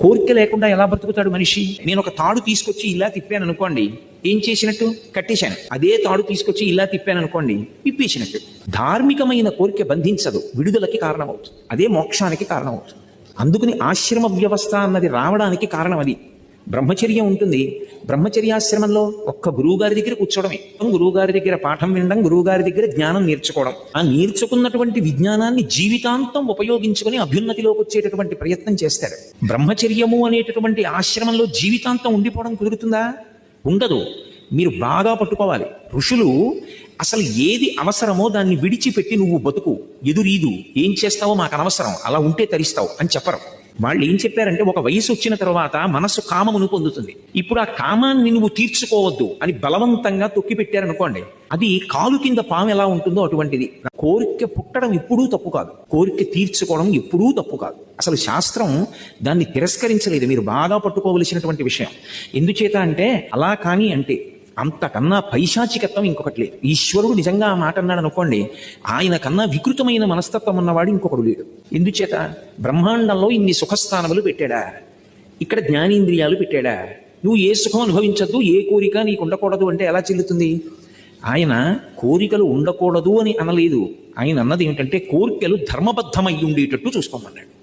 కోరిక లేకుండా ఎలా బ్రతుకుతాడు మనిషి? నేను ఒక తాడు తీసుకొచ్చి ఇలా తిప్పాను అనుకోండి ఏం చేసినట్టు? కట్టేశాను. అదే తాడు తీసుకొచ్చి ఇలా తిప్పాను అనుకోండి విప్పేసినట్టు. ధార్మికమైన కోరిక బంధించదు విడుదలకి కారణమవుతుంది. అదే మోక్షానికి కారణమవుతుంది. అందుకని ఆశ్రమ వ్యవస్థ అన్నది రావడానికి కారణం అది. బ్రహ్మచర్యం ఉంటుంది. బ్రహ్మచర్యాశ్రమంలో ఒక్క గురువుగారి దగ్గర కూర్చోవడమే. గురువుగారి దగ్గర పాఠం వినడం గురువుగారి దగ్గర జ్ఞానం నేర్చుకోవడం. ఆ నేర్చుకున్నటువంటి విజ్ఞానాన్ని జీవితాంతం ఉపయోగించుకొని అభ్యున్నతిలోకి వచ్చేటటువంటి ప్రయత్నం చేస్తాడు బ్రహ్మచర్యము అనేటటువంటి ఆశ్రమంలో జీవితాంతం ఉండిపోవడం కుదురుతుందా? ఉండదు. మీరు బాగా పట్టుకోవాలి. ఋషులు అసలు ఏది అవసరమో దాన్ని విడిచిపెట్టి నువ్వు బతుకు. ఎదురీదు. ఏం చేస్తావో మాకు అనవసరం. అలా ఉంటే తరిస్తావు అని చెప్పరు. వాళ్ళు ఏం చెప్పారంటే ఒక వయసు వచ్చిన తర్వాత మనస్సు కామమును పొందుతుంది. ఇప్పుడు ఆ కామాన్ని నువ్వు తీర్చుకోవద్దు అని బలవంతంగా తొక్కి పెట్టారనుకోండి అది కాలు కింద పాము ఎలా ఉంటుందో అటువంటిది. కోరిక పుట్టడం ఎప్పుడూ తప్పు కాదు. కోరిక తీర్చుకోవడం ఎప్పుడూ తప్పు కాదు. అసలు శాస్త్రం దాన్ని తిరస్కరించలేదు. మీరు బాగా పట్టుకోవలసినటువంటి విషయం. ఎందుచేత అంటే అలా కానీ అంటే అంతకన్నా పైశాచికత్వం ఇంకొకటి లేదు. ఈశ్వరుడు నిజంగా ఆ మాట అన్నాడు అనుకోండి ఆయన కన్నా వికృతమైన మనస్తత్వం ఉన్నవాడు ఇంకొకడు లేడు. ఎందుచేత? బ్రహ్మాండంలో ఇన్ని సుఖస్థానములు పెట్టాడా? ఇక్కడ జ్ఞానేంద్రియాలు పెట్టాడా? నువ్వు ఏ సుఖం అనుభవించద్దు ఏ కోరిక నీకు ఉండకూడదు అంటే ఎలా చెల్లుతుంది? ఆయన కోరికలు ఉండకూడదు అని అనలేదు. ఆయన అన్నది ఏమిటంటే కోరికలు ధర్మబద్ధమై ఉండేటట్టు చూసుకోమన్నాడు.